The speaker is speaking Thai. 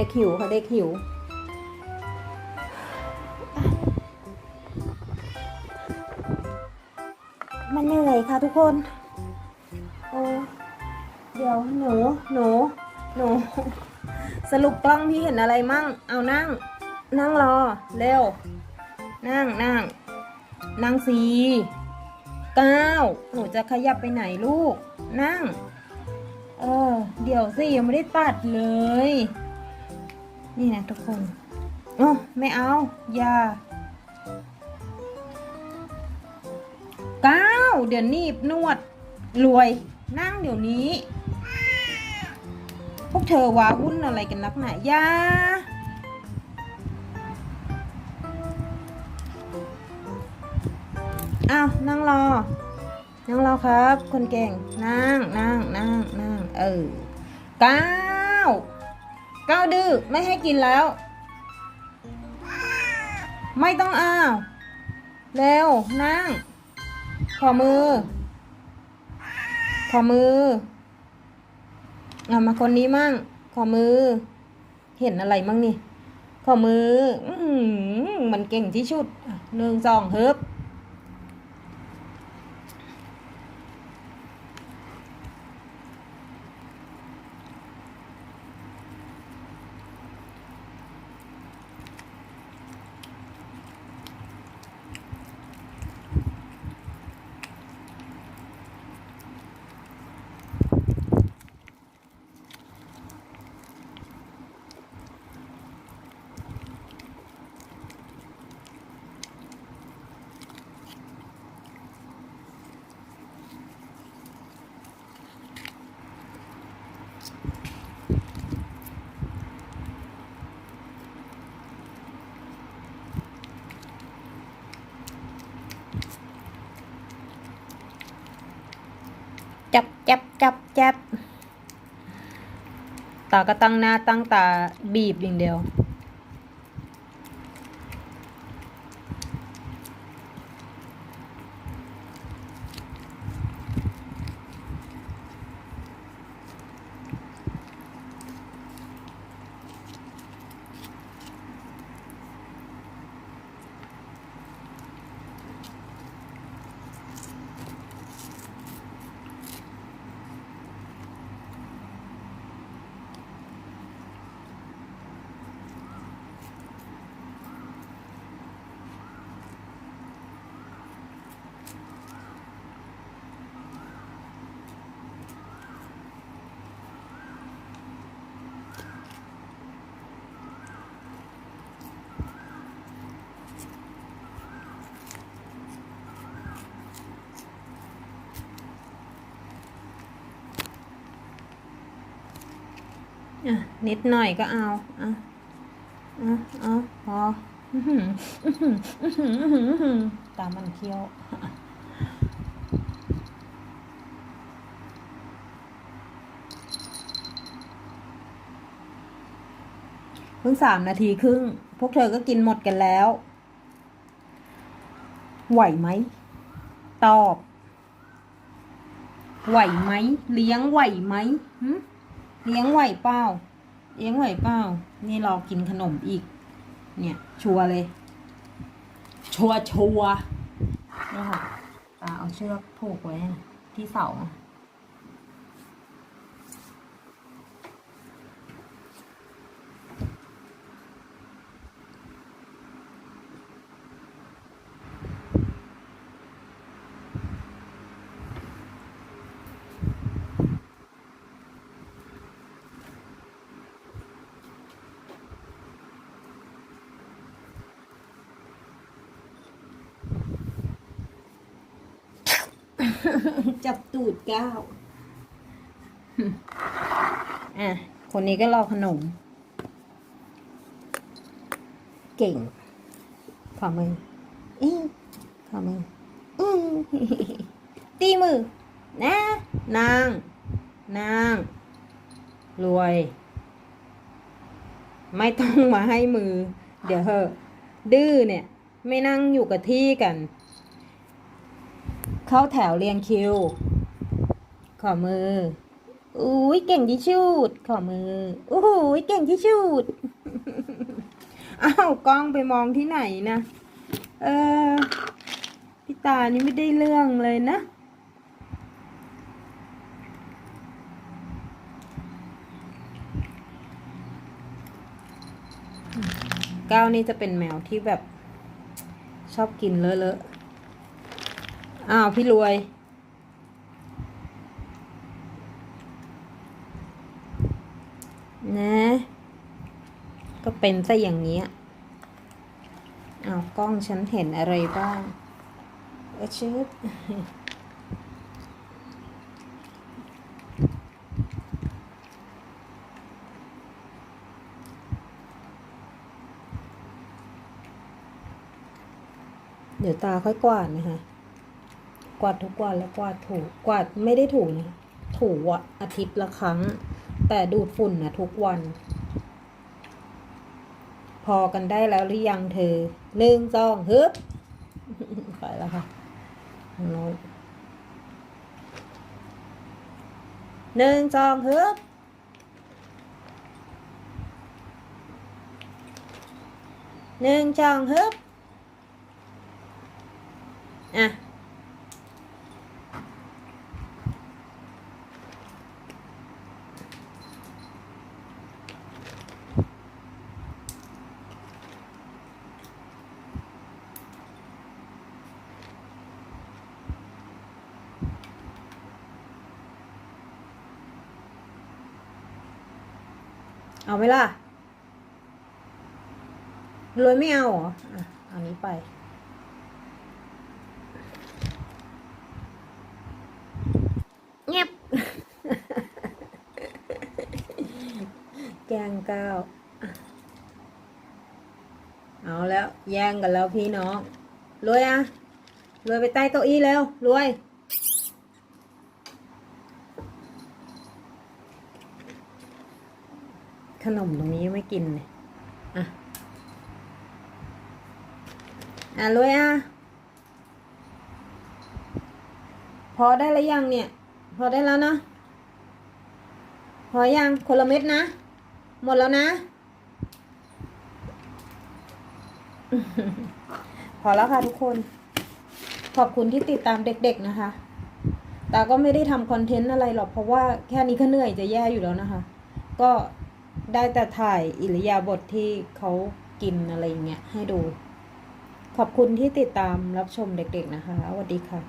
ด็กหิวค่ะเด็กหิว มันเหนื่อยค่ะทุกคนโอ้เดี๋ยวหนูหนูหนูสรุปกล้องพี่เห็นอะไรมั่ง เอานั่ง นั่งรอ เร็ว นั่งนั่งนั่งสีเก้าหนูจะขยับไปไหนลูก นั่ง เออ เดี๋ยวสิยังไม่ได้ตัดเลย นี่นะทุกคนโอ้ไม่เอาอย่าก้าวเดี๋ยวนีบนวดรวยนั่งเดี๋ยวนี้ พวกเธอว้าวุ่นอะไรกันนักหนาอย่าอ้าวนั่งรอ นั่งรอครับ คนเก่ง นั่งนั่งนั่งนั่งเออก้าว ก้าวดื้อไม่ให้กินแล้ว ไม่ต้องอ้าวเร็วนั่ง ขอมือ ขอมือเอามาคนนี้มั่ง ขอมือ เห็นอะไรมั่งนี่ ขอมือ อืมันเก่งที่สุดหนึ่งสองเฮิบ จับจับจับจับตาก็ตั้งหน้าตั้งตาบีบอย่างเดียว อะนิดหน่อยก็เอาอะอะอาพออ๋ออือหืออือหืออือหืออือหือตามมันเคี้ยวเพิ่งสามนาทีครึ่ง พวกเธอก็กินหมดกันแล้ว ไหวไหม ตอบ ไหวไหม เลี้ยงไหวไหมหึ เลี้ยงไหวเป้าเลี้ยงไหวเป้านี่รอกินขนมอีก เนี่ย ชัวเลย ชัวชัวนี่ค่ะตาเอาเชือกผูกไว้ที่เสา จับตูดก้าวอะ คนนี้ก็รอขนม เก่งขวามืออื้อขวามืออื้อตีมือ นะ นาง นาง รวย ไม่ต้องมาให้มือ เดี๋ยวเหอะดื้อเนี่ย ไม่นั่งอยู่กับที่กัน เข้าแถวเรียงคิว ขอมือ อุ้ยเก่งที่ชุด ขอมือโอ้โหเก่งที่ชุด อ้าวกล้องไปมองที่ไหนนะ เออ พี่ตานี่ไม่ได้เรื่องเลยนะก้าวนี่จะเป็นแมวที่แบบชอบกินเลอะๆ อ้าวพี่รวย นะ ก็เป็นซะอย่างนี้ยอ้าวกล้องฉันเห็นอะไรบ้างเอชืดเดี๋ยวตาค่อยกวาดนะคะ กวาดทุกวันแล้วกวาดถูกวาดไม่ได้ถูนะถูอะอาทิตย์ละครั้ง แต่ดูดฝุ่นนะทุกวัน พอกันได้แล้วหรือยังเธอหนึ่งสองฮึบไปแล้วค่ะน้นหนึ่งสองฮึบหนึ่งสองฮึบอะ เอาไหมล่ะรวยไม่เอาเหรออะเอานี้ไป เงียบ แกงก้าวอะเอาแล้วแย่งกันแล้วพี่น้องรวยอะรวยไปใต้เก้าอี้แล้วรวย ขนมตรงนี้ไม่กินเลยอะ อะรวยอะ พอได้แล้วยังเนี่ย พอได้แล้วนะ พอยังคนละเม็ดนะ หมดแล้วนะ พอแล้วค่ะทุกคน ขอบคุณที่ติดตามเด็กๆนะคะแต่ก็ไม่ได้ทำคอนเทนต์อะไรหรอก เพราะว่าแค่นี้ก็เหนื่อยจะแย่อยู่แล้วนะคะ ก็ ได้แต่ถ่ายอิริยาบถทที่เขากินอะไรเงี้ยให้ดู ขอบคุณที่ติดตามรับชมเด็กๆนะคะสวัสดีค่ะ